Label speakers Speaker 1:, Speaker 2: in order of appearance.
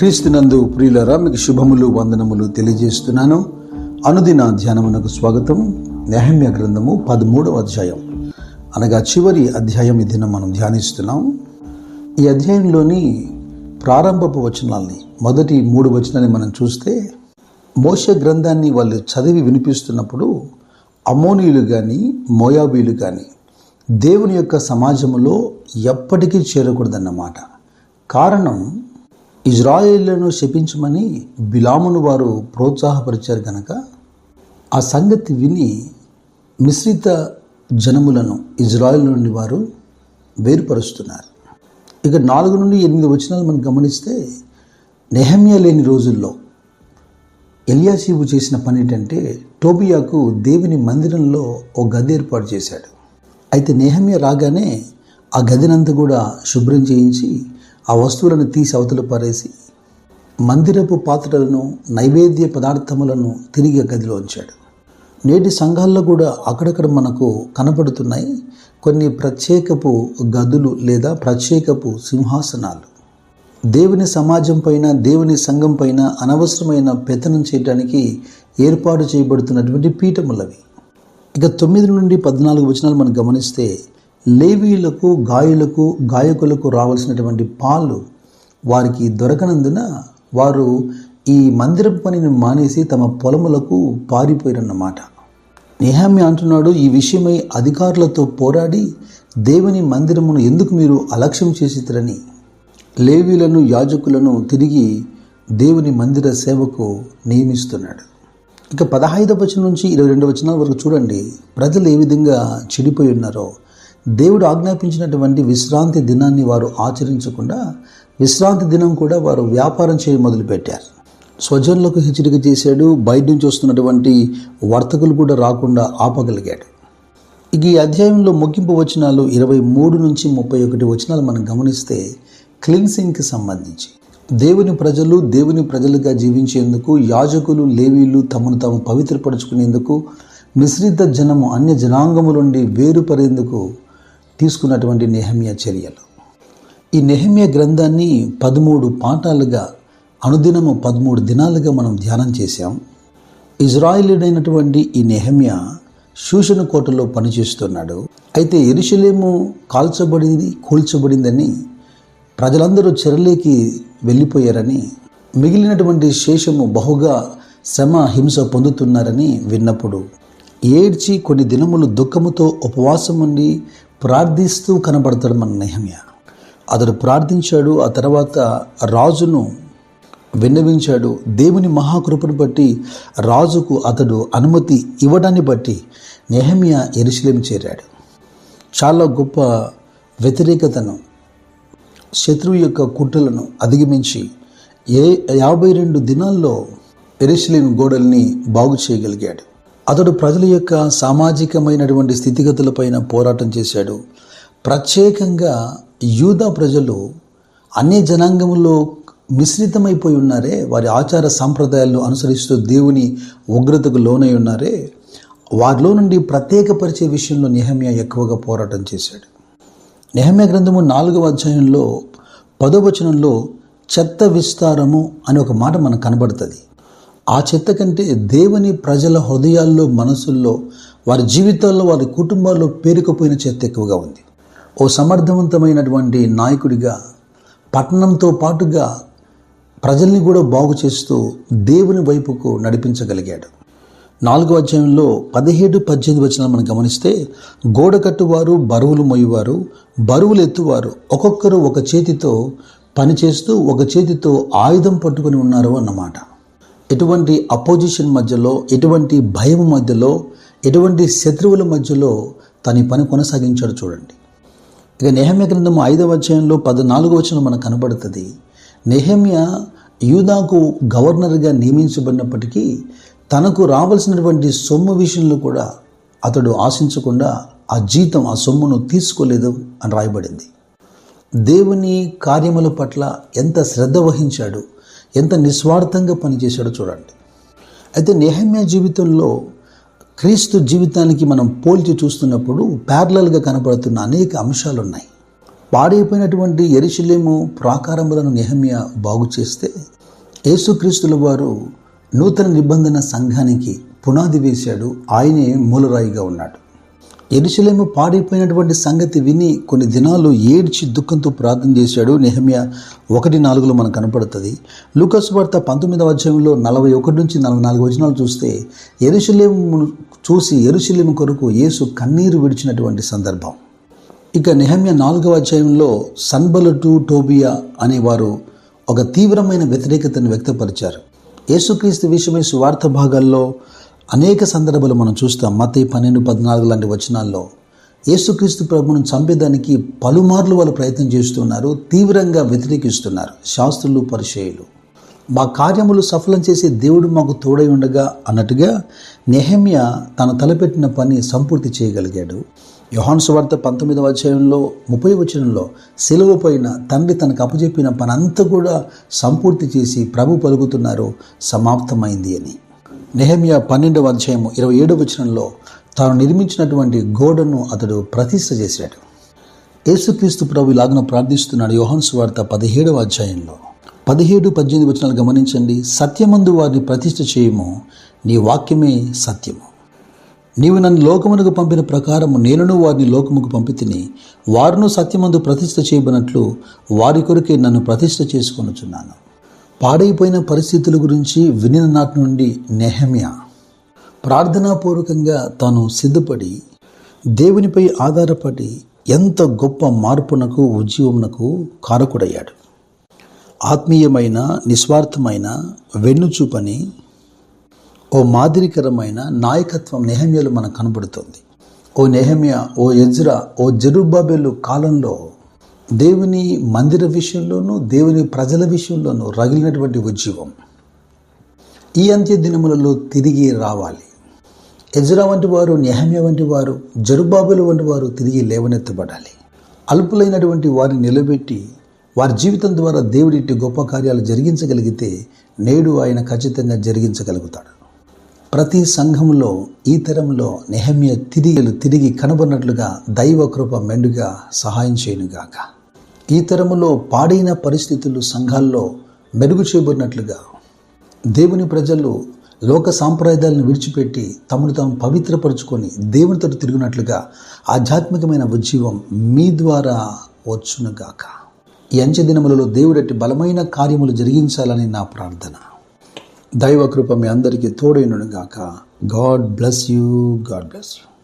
Speaker 1: క్రీస్తునందు ప్రియులరా మీకు శుభములు వందనములు తెలియజేస్తున్నాను. అనుదిన ధ్యానమునకు స్వాగతం. నెహమ్య గ్రంథము పదమూడవ అధ్యాయం. అనగా చివరి అధ్యాయం ఇదిన మనం ధ్యానిస్తున్నాం. ఈ అధ్యాయంలోని ప్రారంభపు వచనాల్ని మొదటి మూడు వచనాన్ని మనం చూస్తే మోస గ్రంథాన్ని వాళ్ళు చదివి వినిపిస్తున్నప్పుడు అమోనీయులు కానీ మోయాబీలు కానీ దేవుని యొక్క సమాజంలో ఎప్పటికీ చేరకూడదన్నమాట. కారణం ఇజ్రాయేళ్ళను శపించమని బిలామును వారు ప్రోత్సాహపరిచారు కనుక ఆ సంగతి విని మిశ్రిత జనములను ఇజ్రాయెల్ నుండి వారు వేరుపరుస్తున్నారు. ఇక నాలుగు నుండి ఎనిమిది వచనాలు మనం గమనిస్తే నెహమ్య లేని రోజుల్లో ఎలియాసీబు చేసిన పని ఏంటంటే టోబియాకు దేవుని మందిరంలో ఓ గది ఏర్పాటు చేశాడు. అయితే నెహమ్య రాగానే ఆ గదినంతా కూడా శుభ్రం చేయించి ఆ వస్తువులను తీసి అవతల పారేసి మందిరపు పాత్రలను నైవేద్య పదార్థములను తిరిగి గదిలో ఉంచాడు. నేటి సంఘాల్లో కూడా అక్కడక్కడ మనకు కనపడుతున్నాయి కొన్ని ప్రత్యేకపు గదులు లేదా ప్రత్యేకపు సింహాసనాలు. దేవుని సమాజం పైన దేవుని సంఘం పైన అనవసరమైన పెత్తనం చేయడానికి ఏర్పాటు చేయబడుతున్నటువంటి పీఠములవి. ఇక తొమ్మిది నుండి పద్నాలుగు వచనాలు మనం గమనిస్తే లేవీలకు గాయులకు గాయకులకు రావాల్సినటువంటి పాలు వారికి దొరకనందున వారు ఈ మందిరపు పనిని మానేసి తమ పొలములకు పారిపోయారన్నమాట. నిహామ్య అంటున్నాడు ఈ విషయమై అధికారులతో పోరాడి దేవుని మందిరమును ఎందుకు మీరు అలక్ష్యం చేసిరని లేవీలను యాజకులను తిరిగి దేవుని మందిర సేవకు నియమిస్తున్నాడు. ఇక పదహైదు వచనం నుంచి ఇరవై రెండు వచనాల వరకు చూడండి. ప్రజలు ఏ విధంగా చెడిపోయి ఉన్నారో దేవుడు ఆజ్ఞాపించినటువంటి విశ్రాంతి దినాన్ని వారు ఆచరించకుండా విశ్రాంతి దినం కూడా వారు వ్యాపారం చేయ మొదలుపెట్టారు. స్వజనులకు హెచ్చరిక చేశాడు బయట నుంచి వస్తున్నటువంటి వర్తకులు కూడా రాకుండా ఆపగలిగాడు. ఇక ఈ అధ్యాయంలో ముగింపు వచనాలు ఇరవై మూడు నుంచి ముప్పై ఒకటి వచనాలు మనం గమనిస్తే క్లిన్సింగ్కి సంబంధించి దేవుని ప్రజలు దేవుని ప్రజలుగా జీవించేందుకు యాజకులు లేవీలు తమను తాము పవిత్రపరుచుకునేందుకు మిశ్రిత జనము అన్య జనాంగము నుండి వేరుపరేందుకు తీసుకున్నటువంటి నెహమ్య చర్యలు. ఈ నెహమ్య గ్రంథాన్ని పదమూడు పాఠాలుగా అనుదినము పదమూడు దినాలుగా మనం ధ్యానం చేశాం. ఇజ్రాయిలుడైనటువంటి ఈ నెహమ్య శూషణ కోటలో పనిచేస్తున్నాడు. అయితే ఎరుషలేము కాల్చబడింది కూల్చబడిందని ప్రజలందరూ చెరలేకి వెళ్ళిపోయారని మిగిలినటువంటి శేషము బహుగా శ్రమ హింస పొందుతున్నారని విన్నప్పుడు ఏడ్చి కొన్ని దినములు దుఃఖముతో ఉపవాసం ఉండి ప్రార్థిస్తూ కనబడతాడు మన నెహమ్య. అతడు ప్రార్థించాడు ఆ తర్వాత రాజును విన్నవించాడు దేవుని మహాకృపను బట్టి రాజుకు అతడు అనుమతి ఇవ్వడాన్ని బట్టి నెహమ్య ఎరుశలేం చేరాడు. చాలా గొప్ప వ్యతిరేకతను శత్రువు యొక్క కుట్రలను అధిగమించి ఏ యాభై రెండు దినాల్లో ఎరుశలేం గోడల్ని బాగు చేయగలిగాడు. అతడు ప్రజల యొక్క సామాజికమైనటువంటి స్థితిగతులపైన పోరాటం చేశాడు. ప్రత్యేకంగా యూదా ప్రజలు అన్ని జనాంగంలో మిశ్రితమైపోయి ఉన్నారే వారి ఆచార సాంప్రదాయాలను అనుసరిస్తూ దేవుని ఉగ్రతకు లోనై ఉన్నారే వారిలో నుండి ప్రత్యేకపరిచే విషయంలో నిహమ్య ఎక్కువగా పోరాటం చేశాడు. నిహమ్య గ్రంథము నాలుగవ అధ్యాయంలో పదవచనంలో చెత్త విస్తారము అనే ఒక మాట మనకు కనబడుతుంది. ఆ చెత్త కంటే దేవుని ప్రజల హృదయాల్లో మనసుల్లో వారి జీవితాల్లో వారి కుటుంబాల్లో పేరుకుపోయిన చెత్త ఎక్కువగా ఉంది. ఓ సమర్థవంతమైనటువంటి నాయకుడిగా పట్టణంతో పాటుగా ప్రజల్ని కూడా బాగు చేస్తూ దేవుని వైపుకు నడిపించగలిగాడు. నాలుగో అధ్యాయంలో పదిహేడు పద్దెనిమిది వచ్చిన మనం గమనిస్తే గోడ కట్టువారు బరువులు మొయ్యువారు బరువులు ఎత్తువారు ఒక్కొక్కరు ఒక చేతితో పనిచేస్తూ ఒక చేతితో ఆయుధం పట్టుకొని ఉన్నారు అన్నమాట. ఎటువంటి అపోజిషన్ మధ్యలో ఎటువంటి భయం మధ్యలో ఎటువంటి శత్రువుల మధ్యలో తన పని కొనసాగించాడు చూడండి. ఇక నెహమ్య గ్రంథం ఐదవ అధ్యాయంలో పద్నాలుగో వచనం మనకు కనబడుతుంది. నెహమ్య యూదాకు గవర్నర్గా నియమించబడినప్పటికీ తనకు రావాల్సినటువంటి సొమ్ము విషయంలో కూడా అతడు ఆశించకుండా ఆ జీతం ఆ సొమ్మును తీసుకోలేదు అని రాయబడింది. దేవుని కార్యముల పట్ల ఎంత శ్రద్ధ వహించాడు ఎంత నిస్వార్థంగా పనిచేశాడో చూడండి. అయితే నెహమ్యా జీవితంలో క్రీస్తు జీవితానికి మనం పోల్చి చూస్తున్నప్పుడు ప్యారలల్గా కనపడుతున్న అనేక అంశాలు ఉన్నాయి పాడైపోయినటువంటి ఎరిశిలేము ప్రాకారములను నెహమ్య బాగు చేస్తే యేసుక్రీస్తుల వారు నూతన నిబంధన సంఘానికి పునాది వేశాడు. ఆయనే మూలరాయిగా ఉన్నాడు. ఎరుసలేము పాడైపోయినటువంటి సంగతి విని కొన్ని దినాలు ఏడ్చి దుఃఖంతో ప్రార్థన చేశాడు. నెహమియా ఒకటి నాలుగులో మనకు కనపడుతుంది. లూకస్ వార్త పంతొమ్మిదవ అధ్యాయంలో నలభై ఒకటి నుంచి నలభై నాలుగు వచనాలు చూస్తే ఎరుసలేము చూసి ఎరుసలేము కొరకు యేసు కన్నీరు విడిచినటువంటి సందర్భం. ఇక నెహమ్య నాలుగవ అధ్యాయంలో సన్బలటు టోబియా అనేవారు ఒక తీవ్రమైన వ్యతిరేకతను వ్యక్తపరిచారు. యేసుక్రీస్తు విషయమై సువార్త భాగాల్లో అనేక సందర్భాలు మనం చూస్తాం. మత పన్నెండు పద్నాలుగు లాంటి వచనాల్లో యేసుక్రీస్తు ప్రభును చంపేదానికి పలుమార్లు వాళ్ళు ప్రయత్నం చేస్తున్నారు. తీవ్రంగా వ్యతిరేకిస్తున్నారు. శాస్త్రులు పరిచయులు మా కార్యములు సఫలం చేసే దేవుడు మాకు తోడై ఉండగా అన్నట్టుగా నెహమ్య తను తలపెట్టిన పని సంపూర్తి చేయగలిగాడు. యోహాను సువార్త పంతొమ్మిదవ అధ్యాయంలో ముప్పై వచనంలో సెలవు పైన తండ్రి తనకు అప్పచెప్పిన పని అంతా కూడా సంపూర్తి చేసి ప్రభు పలుకుతున్నారు. సమాప్తమైంది అని. నెహమియా పన్నెండవ అధ్యాయము ఇరవై ఏడవ వచనంలో తాను నిర్మించినటువంటి గోడను అతడు ప్రతిష్ఠ చేశాడు. యేసుక్రీస్తు ప్రభు ఇలాగన ప్రార్థిస్తున్నాడు యోహాను సువార్త పదిహేడవ అధ్యాయంలో. పదిహేడు పద్దెనిమిది వచనాలు గమనించండి. సత్యమందు వారిని ప్రతిష్ట చేయము నీ వాక్యమే సత్యము. నీవు నన్ను లోకమునకు పంపిన ప్రకారము నేనును వారిని లోకముకు పంపితిని వారును సత్యమందు ప్రతిష్ట చేయబడినట్లు వారి కొరకే నన్ను ప్రతిష్ఠ చేసుకొనుచున్నాను. పాడైపోయిన పరిస్థితుల గురించి వినిన నాటి నుండి నెహమ్య ప్రార్థనాపూర్వకంగా తాను సిద్ధపడి దేవునిపై ఆధారపడి ఎంత గొప్ప మార్పునకు ఉజ్జీవమునకు కారకుడయ్యాడు. ఆత్మీయమైన నిస్వార్థమైన వెన్నుచూపని ఓ మాదిరికరమైన నాయకత్వం నెహమ్యలు మనకు కనబడుతుంది. ఓ నెహమ్య ఓ ఎజ్రా ఓ జరుబాబెలు కాలంలో దేవుని మందిర విషయంలోనూ దేవుని ప్రజల విషయంలోనూ రగిలినటువంటి ఉద్యమం ఈ అంత్య దినములలో తిరిగి రావాలి. ఎజ్రా వంటి వారు నెహమ్య వంటి వారు జరుబాబుల వంటి వారు తిరిగి లేవనెత్తబడాలి. అల్పులైనటువంటి వారిని నిలబెట్టి వారి జీవితం ద్వారా దేవుడిట్టి గొప్ప కార్యాలు జరిగించగలిగితే నేడు ఆయన ఖచ్చితంగా జరిగించగలుగుతాడు. ప్రతి సంఘంలో ఈ తరంలో నెహమ్య తిరిగిలు తిరిగి కనబడినట్లుగా దైవ కృప మెండుగా సహాయం చేయనుగాక. ఈ తరములో పాడైన పరిస్థితులు సంఘాల్లో మెరుగు చేయబడినట్లుగా దేవుని ప్రజలు లోక సాంప్రదాయాలను విడిచిపెట్టి తమను తాము పవిత్రపరుచుకొని దేవునితో తిరిగినట్లుగా ఆధ్యాత్మికమైన ఉజ్జీవం మీ ద్వారా వచ్చునుగాక. ఈ అంచె దినములలో దేవుడట్టి బలమైన కార్యములు జరిగించాలని నా ప్రార్థన. దైవ కృప మీ అందరికీ తోడైనగాక God bless you. God bless you.